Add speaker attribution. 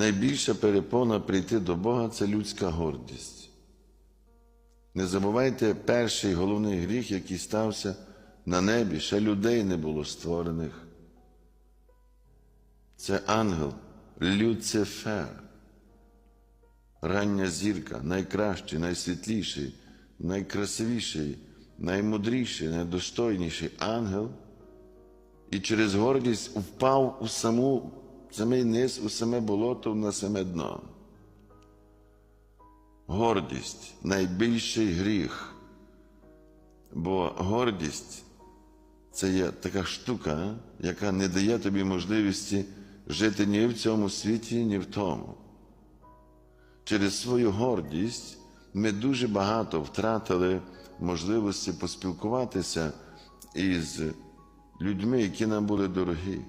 Speaker 1: найбільша перепона прийти до Бога це людська гордість. Не забувайте перший головний гріх, який стався на небі, ще людей не було створених. Це ангел Люцифер, рання зірка, найкращий, найсвітліший, найкрасивіший, наймудріший, найдостойніший ангел, і через гордість впав у саму, самий низ, у саме болото, на саме дно. Гордість найбільший гріх. Бо гордість це є така штука, яка не дає тобі можливості жити ні в цьому світі, ні в тому. Через свою гордість ми дуже багато втратили можливості поспілкуватися із людьми, які нам були дорогі.